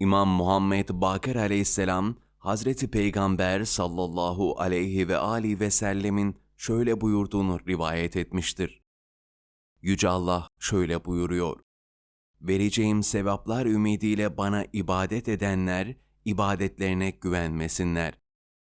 İmam Muhammed Bakır aleyhisselam, Hazreti Peygamber sallallahu aleyhi ve ali ve sellemin şöyle buyurduğunu rivayet etmiştir. Yüce Allah şöyle buyuruyor. Vereceğim sevaplar ümidiyle bana ibadet edenler, ibadetlerine güvenmesinler.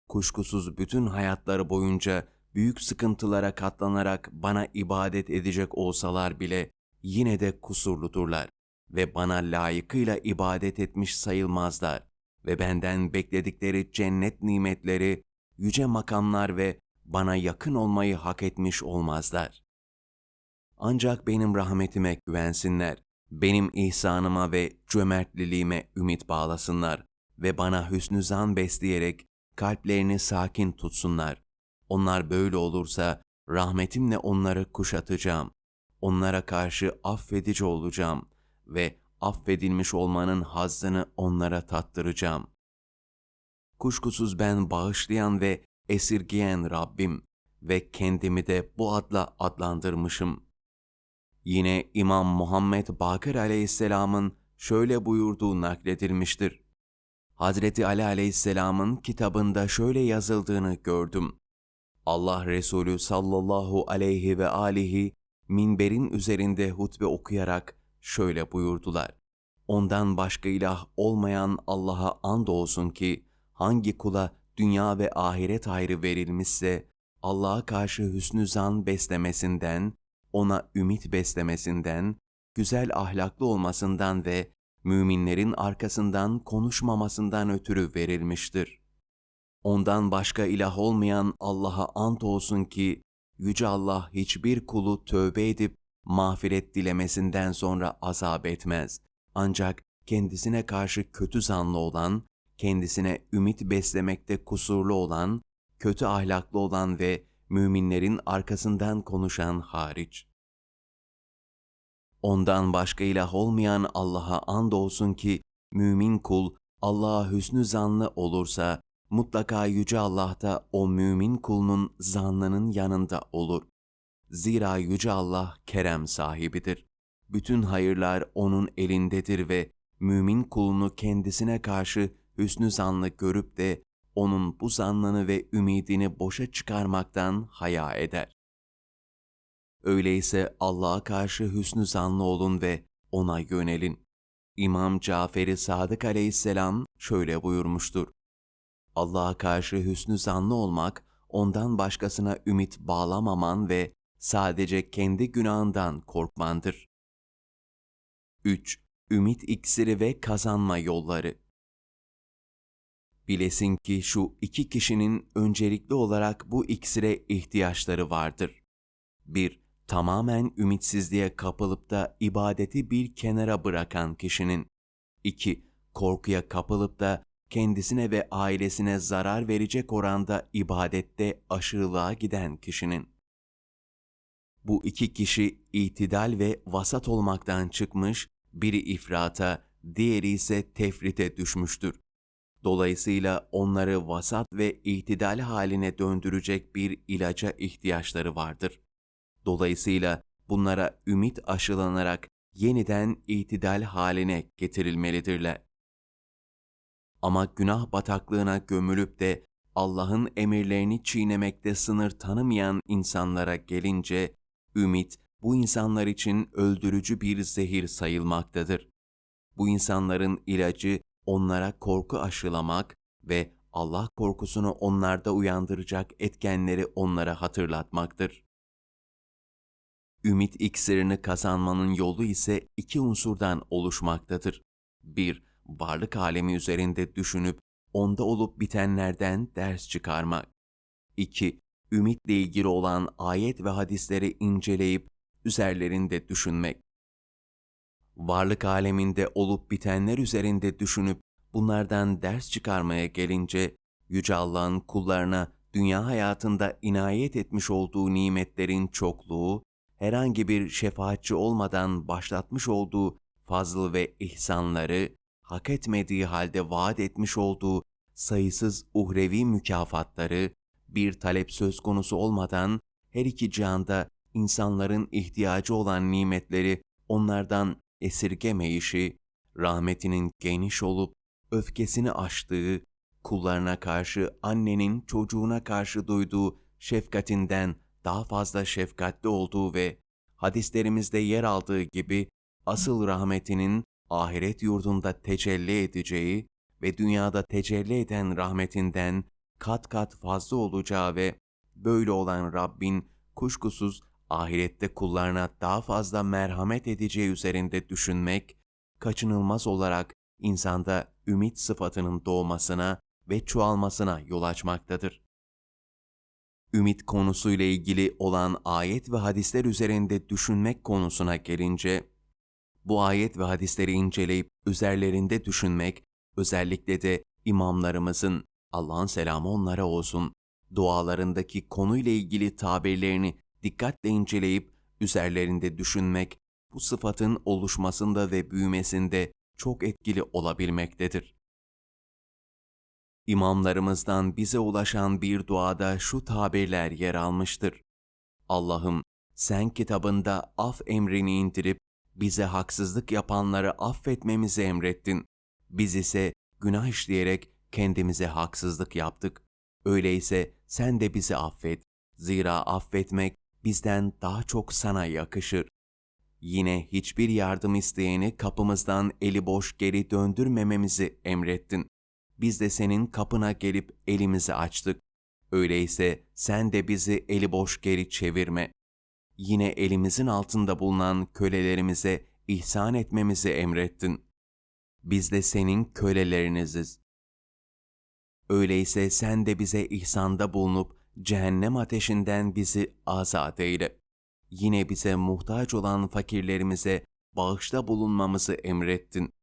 Kuşkusuz bütün hayatları boyunca büyük sıkıntılara katlanarak bana ibadet edecek olsalar bile yine de kusurludurlar ve bana layıkıyla ibadet etmiş sayılmazlar ve benden bekledikleri cennet nimetleri, yüce makamlar ve bana yakın olmayı hak etmiş olmazlar. Ancak benim rahmetime güvensinler, benim ihsanıma ve cömertliliğime ümit bağlasınlar ve bana hüsnü zan besleyerek kalplerini sakin tutsunlar. Onlar böyle olursa rahmetimle onları kuşatacağım. Onlara karşı affedici olacağım ve affedilmiş olmanın hazzını onlara tattıracağım. Kuşkusuz ben bağışlayan ve esirgeyen Rabbim ve kendimi de bu adla adlandırmışım. Yine İmam Muhammed Bakır aleyhisselamın şöyle buyurduğu nakledilmiştir. Hazreti Ali aleyhisselamın kitabında şöyle yazıldığını gördüm. Allah Resulü sallallahu aleyhi ve alihi minberin üzerinde hutbe okuyarak şöyle buyurdular. Ondan başka ilah olmayan Allah'a and olsun ki hangi kula dünya ve ahiret ayrı verilmişse Allah'a karşı hüsnü zan beslemesinden, ona ümit beslemesinden, güzel ahlaklı olmasından ve müminlerin arkasından konuşmamasından ötürü verilmiştir. Ondan başka ilah olmayan Allah'a ant olsun ki, Yüce Allah hiçbir kulu tövbe edip mağfiret dilemesinden sonra azap etmez. Ancak kendisine karşı kötü zanlı olan, kendisine ümit beslemekte kusurlu olan, kötü ahlaklı olan ve müminlerin arkasından konuşan hariç. Ondan başka ilah olmayan Allah'a andolsun ki mümin kul Allah'a hüsnü zanlı olursa mutlaka yüce Allah da o mümin kulunun zannının yanında olur. Zira yüce Allah kerem sahibidir. Bütün hayırlar onun elindedir ve mümin kulunu kendisine karşı hüsnü zanlı görüp de onun bu zannını ve ümidini boşa çıkarmaktan haya eder. Öyleyse Allah'a karşı hüsnü zanlı olun ve ona yönelin. İmam Cafer-i Sadık aleyhisselam şöyle buyurmuştur. Allah'a karşı hüsnü zanlı olmak, ondan başkasına ümit bağlamaman ve sadece kendi günahından korkmandır. 3. Ümit iksiri ve kazanma yolları Bilesin ki şu iki kişinin öncelikli olarak bu iksire ihtiyaçları vardır. 1 tamamen ümitsizliğe kapılıp da ibadeti bir kenara bırakan kişinin. 2. Korkuya kapılıp da kendisine ve ailesine zarar verecek oranda ibadette aşırılığa giden kişinin. Bu iki kişi itidal ve vasat olmaktan çıkmış, biri ifrata, diğeri ise tefrite düşmüştür. Dolayısıyla onları vasat ve itidal haline döndürecek bir ilaca ihtiyaçları vardır. Dolayısıyla bunlara ümit aşılanarak yeniden itidal haline getirilmelidirler. Ama günah bataklığına gömülüp de Allah'ın emirlerini çiğnemekte sınır tanımayan insanlara gelince, ümit bu insanlar için öldürücü bir zehir sayılmaktadır. Bu insanların ilacı onlara korku aşılamak ve Allah korkusunu onlarda uyandıracak etkenleri onlara hatırlatmaktır. Ümit iksirini kazanmanın yolu ise iki unsurdan oluşmaktadır. 1. Varlık alemi üzerinde düşünüp onda olup bitenlerden ders çıkarmak. 2. Ümitle ilgili olan ayet ve hadisleri inceleyip üzerlerinde düşünmek. Varlık aleminde olup bitenler üzerinde düşünüp bunlardan ders çıkarmaya gelince Yüce Allah'ın kullarına dünya hayatında inayet etmiş olduğu nimetlerin çokluğu herhangi bir şefaatçi olmadan başlatmış olduğu fazıl ve ihsanları, hak etmediği halde vaat etmiş olduğu sayısız uhrevi mükafatları, bir talep söz konusu olmadan her iki cihanda insanların ihtiyacı olan nimetleri onlardan esirgemeyişi, rahmetinin geniş olup öfkesini aştığı, kullarına karşı annenin çocuğuna karşı duyduğu şefkatinden daha fazla şefkatli olduğu ve hadislerimizde yer aldığı gibi asıl rahmetinin ahiret yurdunda tecelli edeceği ve dünyada tecelli eden rahmetinden kat kat fazla olacağı ve böyle olan Rabbin kuşkusuz ahirette kullarına daha fazla merhamet edeceği üzerinde düşünmek, kaçınılmaz olarak insanda ümit sıfatının doğmasına ve çoğalmasına yol açmaktadır. Ümit konusuyla ilgili olan ayet ve hadisler üzerinde düşünmek konusuna gelince, bu ayet ve hadisleri inceleyip üzerlerinde düşünmek, özellikle de imamlarımızın, Allah'ın selamı onlara olsun, dualarındaki konuyla ilgili tabirlerini dikkatle inceleyip üzerlerinde düşünmek, bu sıfatın oluşmasında ve büyümesinde çok etkili olabilmektedir. İmamlarımızdan bize ulaşan bir duada şu tabirler yer almıştır. Allah'ım sen kitabında af emrini indirip bize haksızlık yapanları affetmemizi emrettin. Biz ise günah işleyerek kendimize haksızlık yaptık. Öyleyse sen de bizi affet. Zira affetmek bizden daha çok sana yakışır. Yine hiçbir yardım isteyeni kapımızdan eli boş geri döndürmememizi emrettin. Biz de senin kapına gelip elimizi açtık. Öyleyse sen de bizi eli boş geri çevirme. Yine elimizin altında bulunan kölelerimize ihsan etmemizi emrettin. Biz de senin köleleriniziz. Öyleyse sen de bize ihsanda bulunup cehennem ateşinden bizi azat eyle. Yine bize muhtaç olan fakirlerimize bağışta bulunmamızı emrettin.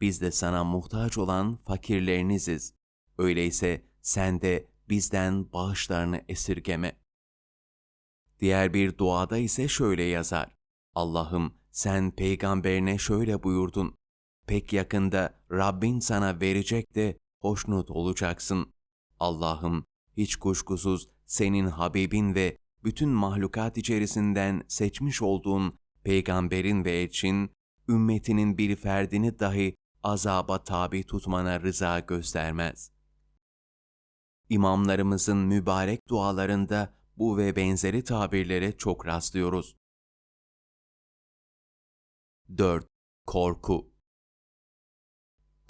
Biz de sana muhtaç olan fakirleriniziz. Öyleyse sen de bizden bağışlarını esirgeme. Diğer bir duada ise şöyle yazar. Allah'ım sen peygamberine şöyle buyurdun. Pek yakında Rabbin sana verecek de hoşnut olacaksın. Allah'ım hiç kuşkusuz senin Habibin ve bütün mahlukat içerisinden seçmiş olduğun peygamberin ve elçin, ümmetinin bir ferdini dahi azaba tabi tutmana rıza göstermez. İmamlarımızın mübarek dualarında bu ve benzeri tabirlere çok rastlıyoruz. 4. Korku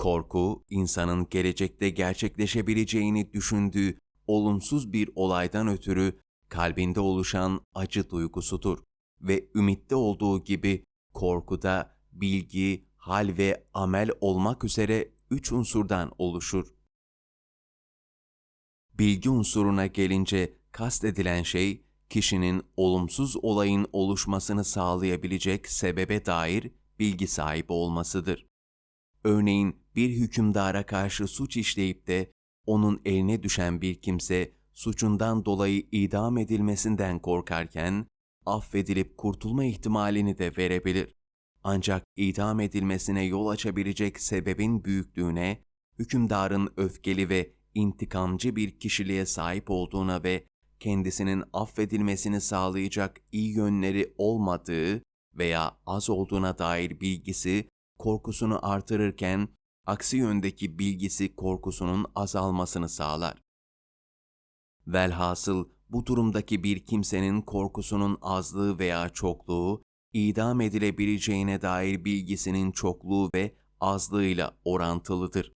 Korku, insanın gelecekte gerçekleşebileceğini düşündüğü olumsuz bir olaydan ötürü kalbinde oluşan acı duygusudur ve ümitte olduğu gibi korkuda bilgi, hal ve amel olmak üzere üç unsurdan oluşur. Bilgi unsuruna gelince kastedilen şey, kişinin olumsuz olayın oluşmasını sağlayabilecek sebebe dair bilgi sahibi olmasıdır. Örneğin bir hükümdara karşı suç işleyip de onun eline düşen bir kimse suçundan dolayı idam edilmesinden korkarken affedilip kurtulma ihtimalini de verebilir. Ancak idam edilmesine yol açabilecek sebebin büyüklüğüne, hükümdarın öfkeli ve intikamcı bir kişiliğe sahip olduğuna ve kendisinin affedilmesini sağlayacak iyi yönleri olmadığı veya az olduğuna dair bilgisi korkusunu artırırken aksi yöndeki bilgisi korkusunun azalmasını sağlar. Velhasıl bu durumdaki bir kimsenin korkusunun azlığı veya çokluğu, idam edilebileceğine dair bilgisinin çokluğu ve azlığıyla orantılıdır.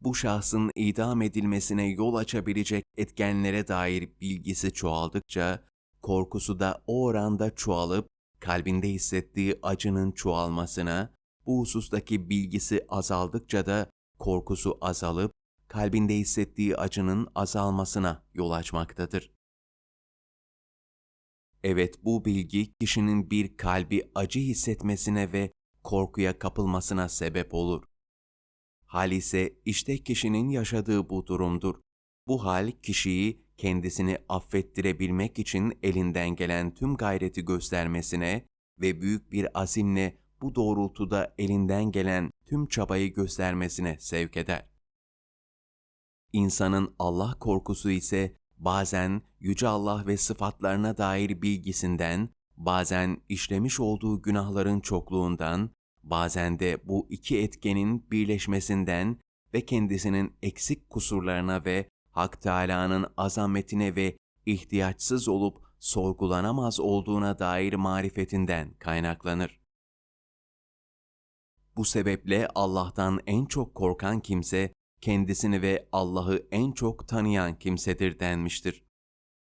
Bu şahsın idam edilmesine yol açabilecek etkenlere dair bilgisi çoğaldıkça, korkusu da o oranda çoğalıp, kalbinde hissettiği acının çoğalmasına, bu husustaki bilgisi azaldıkça da korkusu azalıp kalbinde hissettiği acının azalmasına yol açmaktadır. Evet bu bilgi kişinin bir kalbi acı hissetmesine ve korkuya kapılmasına sebep olur. Hal ise işte kişinin yaşadığı bu durumdur. Bu hal kişiyi kendisini affettirebilmek için elinden gelen tüm gayreti göstermesine ve büyük bir azimle bu doğrultuda elinden gelen tüm çabayı göstermesine sevk eder. İnsanın Allah korkusu ise bazen Yüce Allah ve sıfatlarına dair bilgisinden, bazen işlemiş olduğu günahların çokluğundan, bazen de bu iki etkenin birleşmesinden ve kendisinin eksik kusurlarına ve Hak Teâlâ'nın azametine ve ihtiyaçsız olup sorgulanamaz olduğuna dair marifetinden kaynaklanır. Bu sebeple Allah'tan en çok korkan kimse, kendisini ve Allah'ı en çok tanıyan kimsedir denmiştir.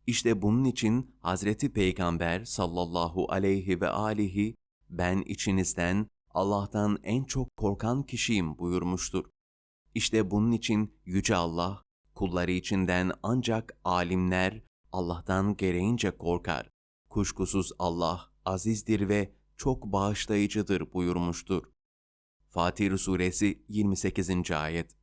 İşte bunun için Hazreti Peygamber sallallahu aleyhi ve alihi ben içinizden Allah'tan en çok korkan kişiyim buyurmuştur. İşte bunun için Yüce Allah, kulları içinden ancak alimler Allah'tan gereğince korkar. Kuşkusuz Allah azizdir ve çok bağışlayıcıdır buyurmuştur. Fatih Suresi 28. Ayet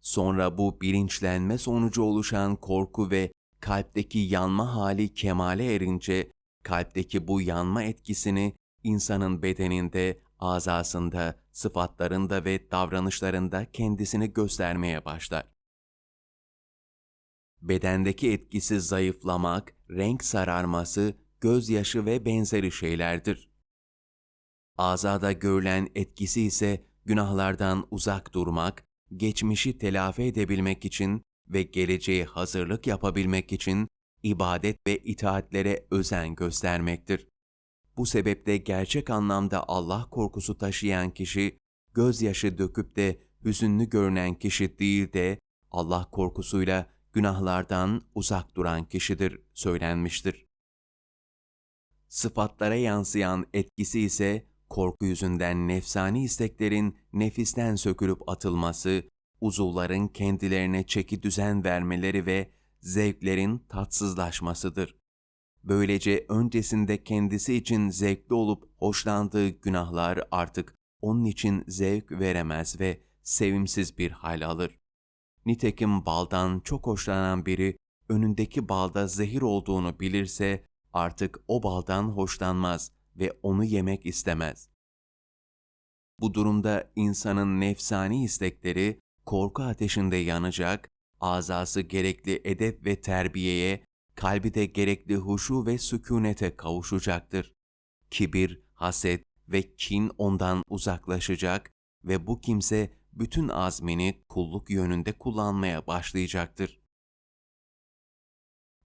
Sonra bu bilinçlenme sonucu oluşan korku ve kalpteki yanma hali kemale erince, kalpteki bu yanma etkisini insanın bedeninde, azasında, sıfatlarında ve davranışlarında kendisini göstermeye başlar. Bedendeki etkisi zayıflamak, renk sararması, gözyaşı ve benzeri şeylerdir. Azada görülen etkisi ise günahlardan uzak durmak, geçmişi telafi edebilmek için ve geleceğe hazırlık yapabilmek için ibadet ve itaatlere özen göstermektir. Bu sebeple gerçek anlamda Allah korkusu taşıyan kişi, gözyaşı döküp de hüzünlü görünen kişi değil de Allah korkusuyla günahlardan uzak duran kişidir söylenmiştir. Sıfatlara yansıyan etkisi ise korku yüzünden nefsani isteklerin nefisten sökülüp atılması, uzuvların kendilerine çeki düzen vermeleri ve zevklerin tatsızlaşmasıdır. Böylece öncesinde kendisi için zevkli olup hoşlandığı günahlar artık onun için zevk veremez ve sevimsiz bir hal alır. Nitekim baldan çok hoşlanan biri önündeki balda zehir olduğunu bilirse artık o baldan hoşlanmaz ve onu yemek istemez. Bu durumda insanın nefsani istekleri korku ateşinde yanacak, azası gerekli edep ve terbiyeye, kalbi de gerekli huşu ve sükunete kavuşacaktır. Kibir, haset ve kin ondan uzaklaşacak ve bu kimse bütün azmini kulluk yönünde kullanmaya başlayacaktır.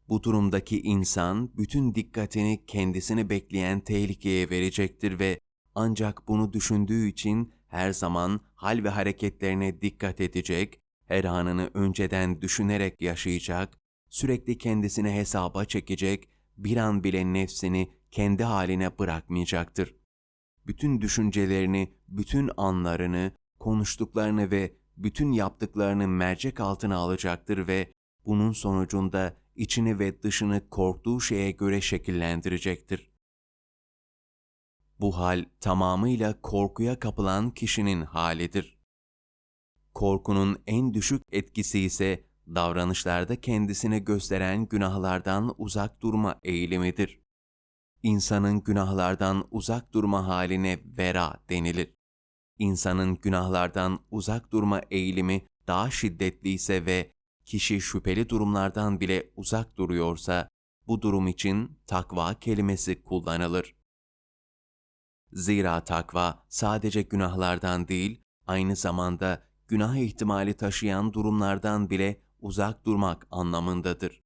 Bu durumdaki insan bütün dikkatini kendisini bekleyen tehlikeye verecektir ve ancak bunu düşündüğü için her zaman hal ve hareketlerine dikkat edecek, her anını önceden düşünerek yaşayacak, sürekli kendisini hesaba çekecek, bir an bile nefsini kendi haline bırakmayacaktır. Bütün düşüncelerini, bütün anlarını, konuştuklarını ve bütün yaptıklarını mercek altına alacaktır ve bunun sonucunda içini ve dışını korktuğu şeye göre şekillendirecektir. Bu hal tamamıyla korkuya kapılan kişinin halidir. Korkunun en düşük etkisi ise davranışlarda kendisini gösteren günahlardan uzak durma eğilimidir. İnsanın günahlardan uzak durma haline vera denilir. İnsanın günahlardan uzak durma eğilimi daha şiddetliyse ve kişi şüpheli durumlardan bile uzak duruyorsa, bu durum için takva kelimesi kullanılır. Zira takva sadece günahlardan değil, aynı zamanda günah ihtimali taşıyan durumlardan bile uzak durmak anlamındadır.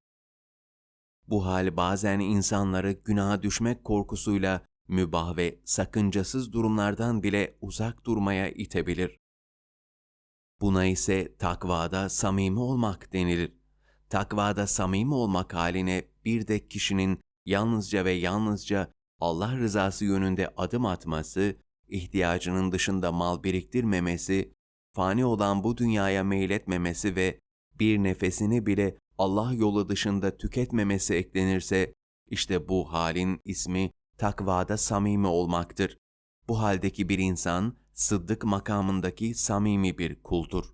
Bu hal bazen insanları günaha düşmek korkusuyla mübah ve sakıncasız durumlardan bile uzak durmaya itebilir. Buna ise takvada samimi olmak denilir. Takvada samimi olmak haline bir de kişinin yalnızca ve yalnızca Allah rızası yönünde adım atması, ihtiyacının dışında mal biriktirmemesi, fani olan bu dünyaya meyletmemesi ve bir nefesini bile Allah yolu dışında tüketmemesi eklenirse, işte bu halin ismi takvada samimi olmaktır. Bu haldeki bir insan, sıddık makamındaki samimi bir kuldur.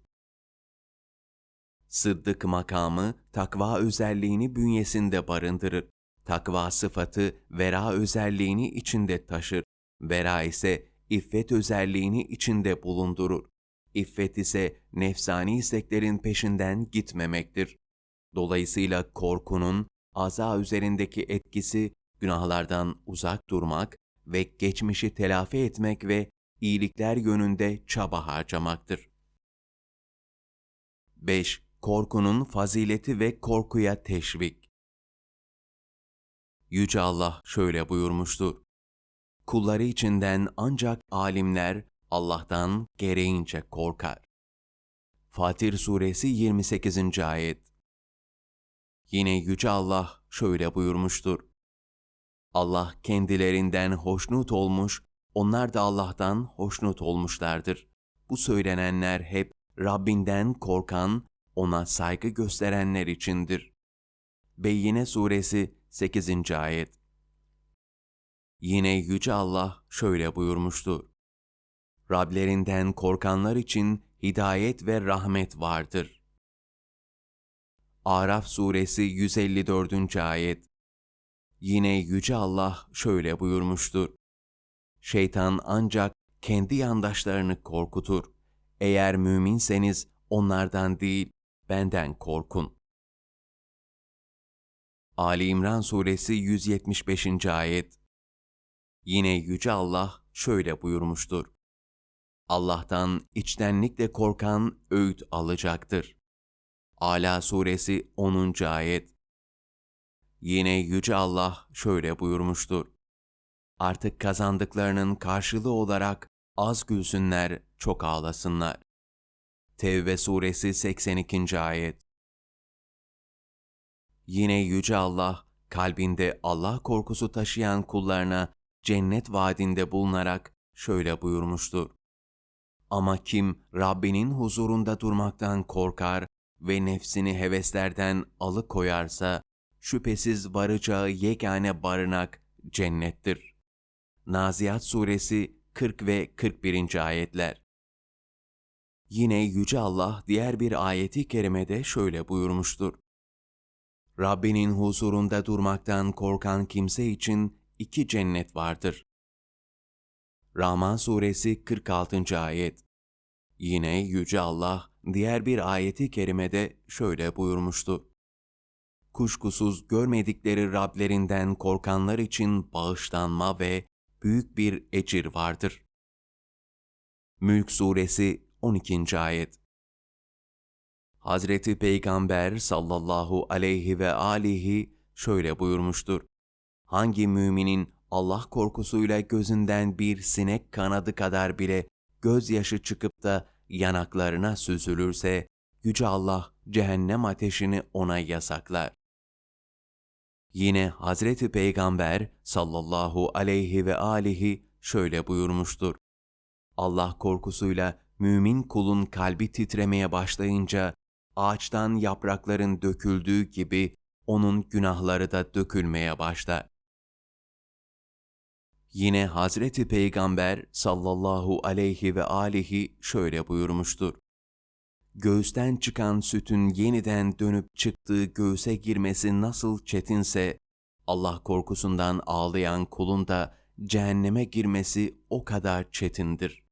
Sıddık makamı, takva özelliğini bünyesinde barındırır. Takva sıfatı, vera özelliğini içinde taşır. Vera ise iffet özelliğini içinde bulundurur. İffet ise nefsani isteklerin peşinden gitmemektir. Dolayısıyla korkunun aza üzerindeki etkisi günahlardan uzak durmak ve geçmişi telafi etmek ve iyilikler yönünde çaba harcamaktır. 5. Korkunun fazileti ve korkuya teşvik. Yüce Allah şöyle buyurmuştur. Kulları içinden ancak alimler Allah'tan gereğince korkar. Fatir Suresi 28. Ayet Yine Yüce Allah şöyle buyurmuştur. Allah kendilerinden hoşnut olmuş, onlar da Allah'tan hoşnut olmuşlardır. Bu söylenenler hep Rabbinden korkan, ona saygı gösterenler içindir. Beyyine Suresi 8. Ayet Yine Yüce Allah şöyle buyurmuştur. Rablerinden korkanlar için hidayet ve rahmet vardır. Araf Suresi 154. Ayet Yine Yüce Allah şöyle buyurmuştur. Şeytan ancak kendi yandaşlarını korkutur. Eğer müminseniz onlardan değil, benden korkun. Ali İmran Suresi 175. Ayet Yine Yüce Allah şöyle buyurmuştur. Allah'tan içtenlikle korkan öğüt alacaktır. Ala Suresi 10. Ayet Yine Yüce Allah şöyle buyurmuştur. Artık kazandıklarının karşılığı olarak az gülsünler, çok ağlasınlar. Tevbe Suresi 82. Ayet Yine Yüce Allah, kalbinde Allah korkusu taşıyan kullarına cennet vaadinde bulunarak şöyle buyurmuştur. Ama kim Rabbinin huzurunda durmaktan korkar ve nefsini heveslerden alıkoyarsa, şüphesiz varacağı yegane barınak cennettir. Naziyat Suresi 40 ve 41. ayetler. Yine Yüce Allah diğer bir ayeti kerimede şöyle buyurmuştur. Rabbinin huzurunda durmaktan korkan kimse için iki cennet vardır. Rahman Suresi 46. ayet. Yine Yüce Allah diğer bir ayeti kerimede şöyle buyurmuştu. Kuşkusuz görmedikleri Rablerinden korkanlar için bağışlanma ve büyük bir ecir vardır. Mülk Suresi 12. ayet. Hazreti Peygamber sallallahu aleyhi ve alihi şöyle buyurmuştur. Hangi müminin Allah korkusuyla gözünden bir sinek kanadı kadar bile gözyaşı çıkıp da yanaklarına süzülürse, Yüce Allah cehennem ateşini ona yasaklar. Yine Hazreti Peygamber sallallahu aleyhi ve alihi şöyle buyurmuştur. Allah korkusuyla mümin kulun kalbi titremeye başlayınca ağaçtan yaprakların döküldüğü gibi onun günahları da dökülmeye başlar. Yine Hazreti Peygamber sallallahu aleyhi ve alihi şöyle buyurmuştur. Göğüsten çıkan sütün yeniden dönüp çıktığı göğüse girmesi nasıl çetinse, Allah korkusundan ağlayan kulun da cehenneme girmesi o kadar çetindir.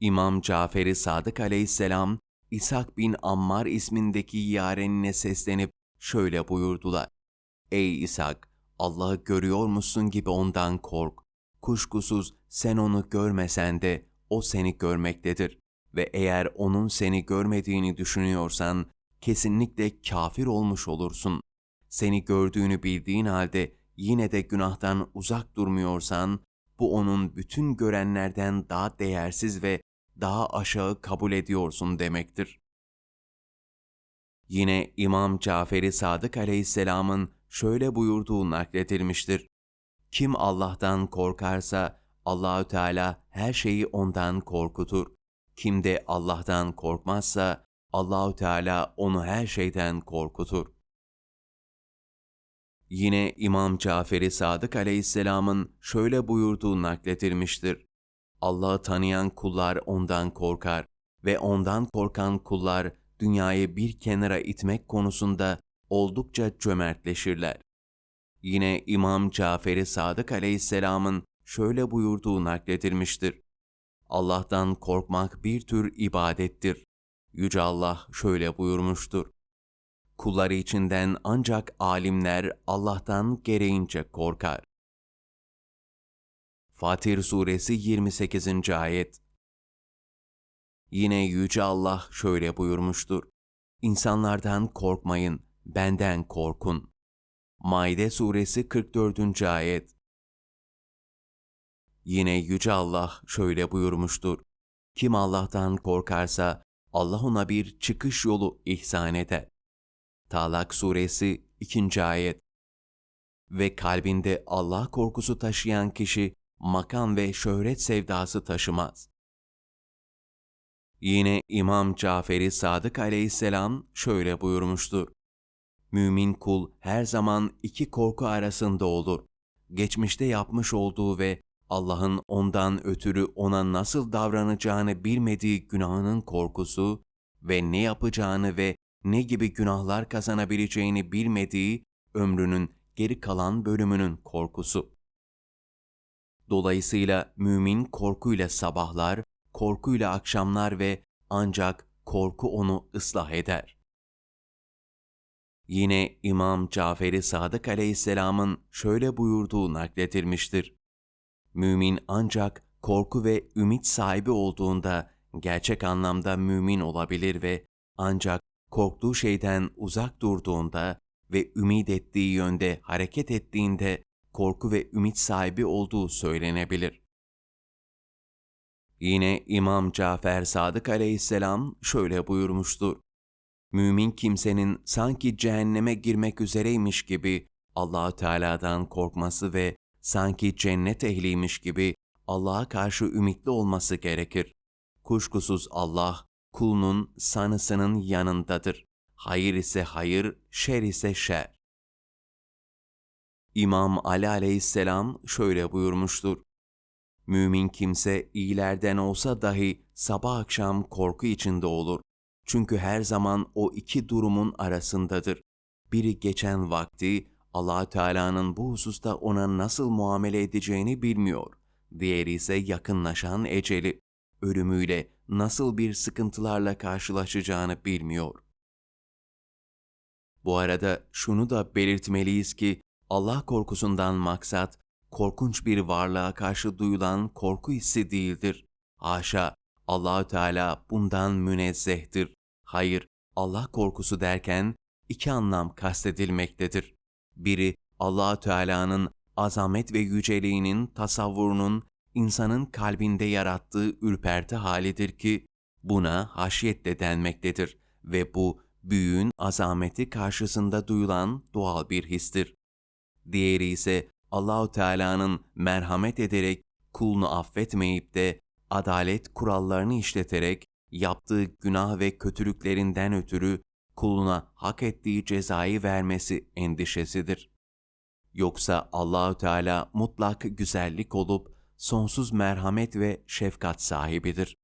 İmam Caferi Sadık aleyhisselam, İshak bin Ammar ismindeki yarenine seslenip şöyle buyurdular. Ey İshak! Allah'ı görüyor musun gibi ondan kork. Kuşkusuz sen onu görmesen de o seni görmektedir. Ve eğer onun seni görmediğini düşünüyorsan kesinlikle kafir olmuş olursun. Seni gördüğünü bildiğin halde yine de günahtan uzak durmuyorsan bu onun bütün görenlerden daha değersiz ve daha aşağı kabul ediyorsun demektir. Yine İmam Caferi Sadık Aleyhisselam'ın şöyle buyurduğu nakledilmiştir. Kim Allah'tan korkarsa Allahü Teala her şeyi ondan korkutur. Kim de Allah'tan korkmazsa Allahü Teala onu her şeyden korkutur. Yine İmam Caferi Sadık Aleyhisselam'ın şöyle buyurduğu nakledilmiştir. Allah'ı tanıyan kullar ondan korkar ve ondan korkan kullar dünyayı bir kenara itmek konusunda oldukça cömertleşirler. Yine İmam Caferi Sadık Aleyhisselam'ın şöyle buyurduğu nakledilmiştir. Allah'tan korkmak bir tür ibadettir. Yüce Allah şöyle buyurmuştur. Kulları içinden ancak alimler Allah'tan gereğince korkar. Fatir Suresi 28. Ayet Yine Yüce Allah şöyle buyurmuştur. İnsanlardan korkmayın, benden korkun. Maide Suresi 44. Ayet Yine Yüce Allah şöyle buyurmuştur. Kim Allah'tan korkarsa Allah ona bir çıkış yolu ihsan eder. Talak Suresi 2. Ayet Ve kalbinde Allah korkusu taşıyan kişi makam ve şöhret sevdası taşımaz. Yine İmam Caferi Sadık aleyhisselam şöyle buyurmuştur. Mümin kul her zaman iki korku arasında olur. Geçmişte yapmış olduğu ve Allah'ın ondan ötürü ona nasıl davranacağını bilmediği günahının korkusu ve ne yapacağını ve ne gibi günahlar kazanabileceğini bilmediği ömrünün geri kalan bölümünün korkusu. Dolayısıyla mümin korkuyla sabahlar, korkuyla akşamlar ve ancak korku onu ıslah eder. Yine İmam Caferi Sadık aleyhisselamın şöyle buyurduğu nakledilmiştir. Mümin ancak korku ve ümit sahibi olduğunda gerçek anlamda mümin olabilir ve ancak korktuğu şeyden uzak durduğunda ve ümit ettiği yönde hareket ettiğinde korku ve ümit sahibi olduğu söylenebilir. Yine İmam Cafer Sadık aleyhisselam şöyle buyurmuştur. Mümin kimsenin sanki cehenneme girmek üzereymiş gibi allah Teala'dan korkması ve sanki cennet ehliymiş gibi Allah'a karşı ümitli olması gerekir. Kuşkusuz Allah, kulunun sanısının yanındadır. Hayır ise hayır, şer ise şer. İmam Ali aleyhisselam şöyle buyurmuştur. Mümin kimse iyilerden olsa dahi sabah akşam korku içinde olur. Çünkü her zaman o iki durumun arasındadır. Biri geçen vakti allah Teala'nın bu hususta ona nasıl muamele edeceğini bilmiyor. Diğeri ise yakınlaşan eceli, ölümüyle nasıl bir sıkıntılarla karşılaşacağını bilmiyor. Bu arada şunu da belirtmeliyiz ki Allah korkusundan maksat korkunç bir varlığa karşı duyulan korku hissi değildir. Haşa, Allahü Teala bundan münezzehtir. Hayır, Allah korkusu derken iki anlam kastedilmektedir. Biri Allahü Teala'nın azamet ve yüceliğinin tasavvurunun insanın kalbinde yarattığı ürperti halidir ki buna haşyet de denmektedir ve bu büyüğün azameti karşısında duyulan doğal bir histir. Diğeri ise Allahu Teala'nın merhamet ederek kulunu affetmeyip de adalet kurallarını işleterek yaptığı günah ve kötülüklerinden ötürü kuluna hak ettiği cezayı vermesi endişesidir. Yoksa Allahü Teala mutlak güzellik olup sonsuz merhamet ve şefkat sahibidir.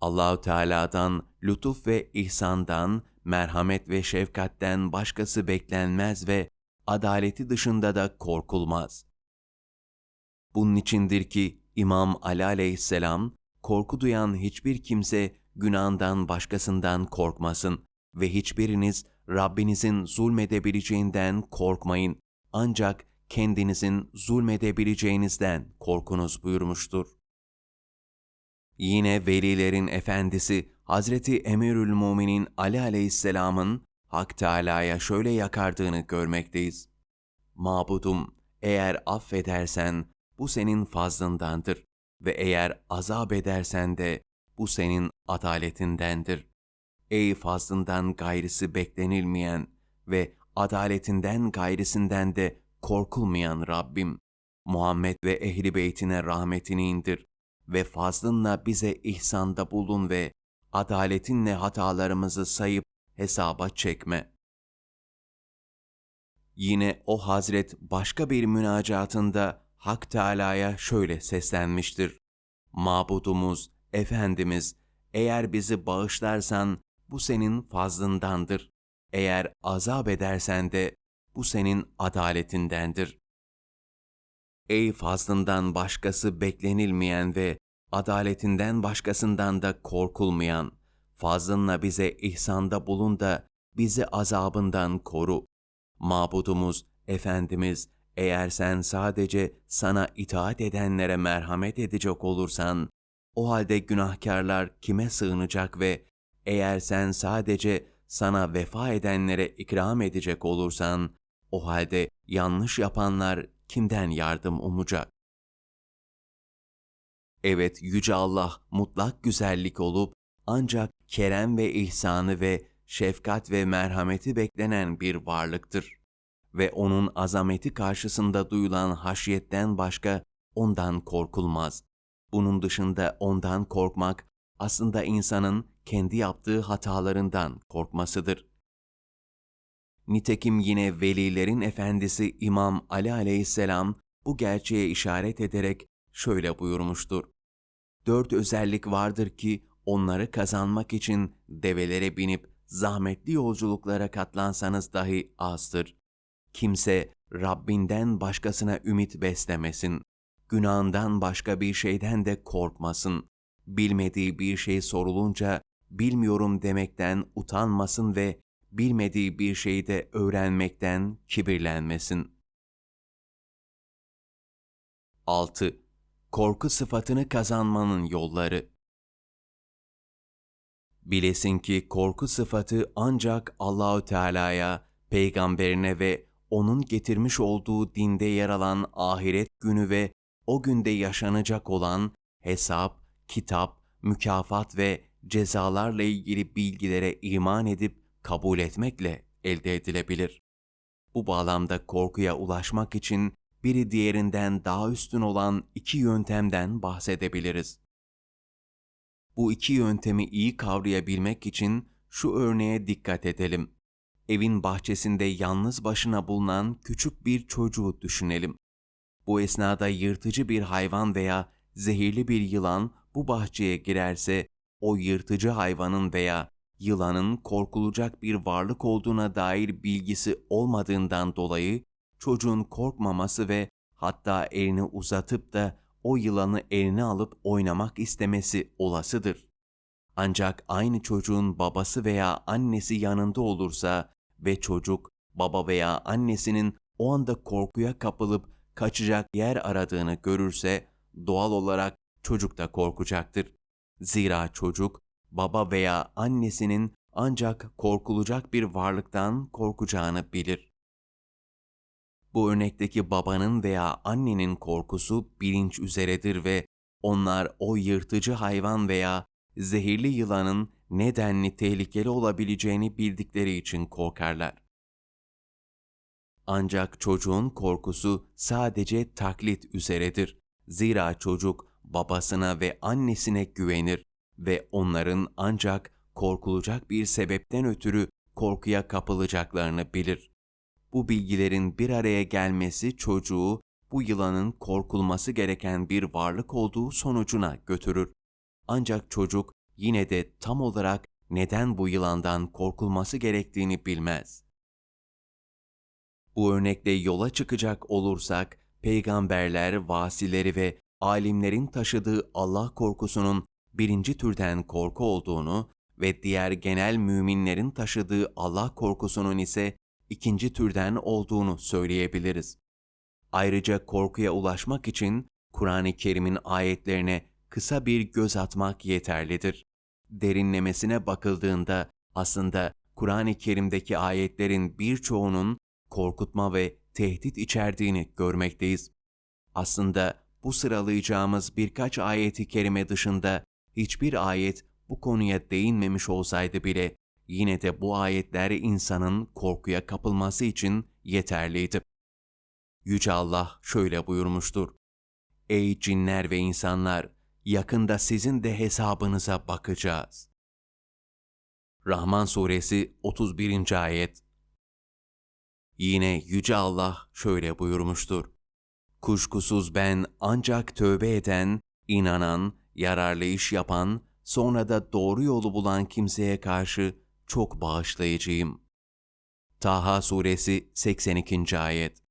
Allahü Teala'dan lütuf ve ihsandan, merhamet ve şefkatten başkası beklenmez ve adaleti dışında da korkulmaz. Bunun içindir ki İmam Ali aleyhisselam, korku duyan hiçbir kimse günahından başkasından korkmasın ve hiçbiriniz Rabbinizin zulmedebileceğinden korkmayın. Ancak kendinizin zulmedebileceğinizden korkunuz buyurmuştur. Yine velilerin efendisi Hazreti Emirül Muminin Ali aleyhisselamın Hak Teâlâ'ya şöyle yakardığını görmekteyiz. Mabudum, eğer affedersen bu senin fazlındandır ve eğer azap edersen de bu senin adaletindendir. Ey fazlından gayrısı beklenilmeyen ve adaletinden gayrisinden de korkulmayan Rabbim, Muhammed ve ehli beytine rahmetini indir ve fazlınla bize ihsanda bulun ve adaletinle hatalarımızı sayıp hesaba çekme. Yine o Hazret başka bir münacatında Hak Teâlâ'ya şöyle seslenmiştir. Mabudumuz, Efendimiz, eğer bizi bağışlarsan bu senin fazlındandır. Eğer azap edersen de bu senin adaletindendir. Ey fazlından başkası beklenilmeyen ve adaletinden başkasından da korkulmayan, fazlınla bize ihsanda bulun da bizi azabından koru. Mabudumuz, Efendimiz, eğer sen sadece sana itaat edenlere merhamet edecek olursan, o halde günahkarlar kime sığınacak ve eğer sen sadece sana vefa edenlere ikram edecek olursan, o halde yanlış yapanlar kimden yardım umacak? Evet, Yüce Allah mutlak güzellik olup ancak kerem ve ihsanı ve şefkat ve merhameti beklenen bir varlıktır. Ve onun azameti karşısında duyulan haşyetten başka ondan korkulmaz. Bunun dışında ondan korkmak aslında insanın kendi yaptığı hatalarından korkmasıdır. Nitekim yine velilerin efendisi İmam Ali aleyhisselam bu gerçeğe işaret ederek şöyle buyurmuştur. Dört özellik vardır ki onları kazanmak için develere binip zahmetli yolculuklara katlansanız dahi azdır. Kimse Rabbinden başkasına ümit beslemesin. Günahından başka bir şeyden de korkmasın. Bilmediği bir şey sorulunca bilmiyorum demekten utanmasın ve bilmediği bir şeyi de öğrenmekten kibirlenmesin. 6. Korku sıfatını kazanmanın yolları Bilesin ki korku sıfatı ancak Allahü Teala'ya, peygamberine ve onun getirmiş olduğu dinde yer alan ahiret günü ve o günde yaşanacak olan hesap, kitap, mükafat ve cezalarla ilgili bilgilere iman edip kabul etmekle elde edilebilir. Bu bağlamda korkuya ulaşmak için biri diğerinden daha üstün olan iki yöntemden bahsedebiliriz. Bu iki yöntemi iyi kavrayabilmek için şu örneğe dikkat edelim. Evin bahçesinde yalnız başına bulunan küçük bir çocuğu düşünelim. Bu esnada yırtıcı bir hayvan veya zehirli bir yılan bu bahçeye girerse o yırtıcı hayvanın veya yılanın korkulacak bir varlık olduğuna dair bilgisi olmadığından dolayı çocuğun korkmaması ve hatta elini uzatıp da o yılanı eline alıp oynamak istemesi olasıdır. Ancak aynı çocuğun babası veya annesi yanında olursa ve çocuk baba veya annesinin o anda korkuya kapılıp kaçacak yer aradığını görürse doğal olarak çocuk da korkacaktır. Zira çocuk baba veya annesinin ancak korkulacak bir varlıktan korkacağını bilir. Bu örnekteki babanın veya annenin korkusu bilinç üzeredir ve onlar o yırtıcı hayvan veya zehirli yılanın nedenli tehlikeli olabileceğini bildikleri için korkarlar. Ancak çocuğun korkusu sadece taklit üzeredir. Zira çocuk babasına ve annesine güvenir ve onların ancak korkulacak bir sebepten ötürü korkuya kapılacaklarını bilir. Bu bilgilerin bir araya gelmesi çocuğu bu yılanın korkulması gereken bir varlık olduğu sonucuna götürür. Ancak çocuk yine de tam olarak neden bu yılandan korkulması gerektiğini bilmez. Bu örnekte yola çıkacak olursak, peygamberler, vasileri ve alimlerin taşıdığı Allah korkusunun birinci türden korku olduğunu ve diğer genel müminlerin taşıdığı Allah korkusunun ise ikinci türden olduğunu söyleyebiliriz. Ayrıca korkuya ulaşmak için Kur'an-ı Kerim'in ayetlerine kısa bir göz atmak yeterlidir. Derinlemesine bakıldığında aslında Kur'an-ı Kerim'deki ayetlerin birçoğunun korkutma ve tehdit içerdiğini görmekteyiz. Aslında bu sıralayacağımız birkaç ayeti kerime dışında hiçbir ayet bu konuya değinmemiş olsaydı bile yine de bu ayetler insanın korkuya kapılması için yeterliydi. Yüce Allah şöyle buyurmuştur. Ey cinler ve insanlar! Yakında sizin de hesabınıza bakacağız. Rahman Suresi 31. Ayet Yine Yüce Allah şöyle buyurmuştur. Kuşkusuz ben ancak tövbe eden, inanan, yararlı iş yapan, sonra da doğru yolu bulan kimseye karşı çok bağışlayıcıyım. Taha Suresi 82. Ayet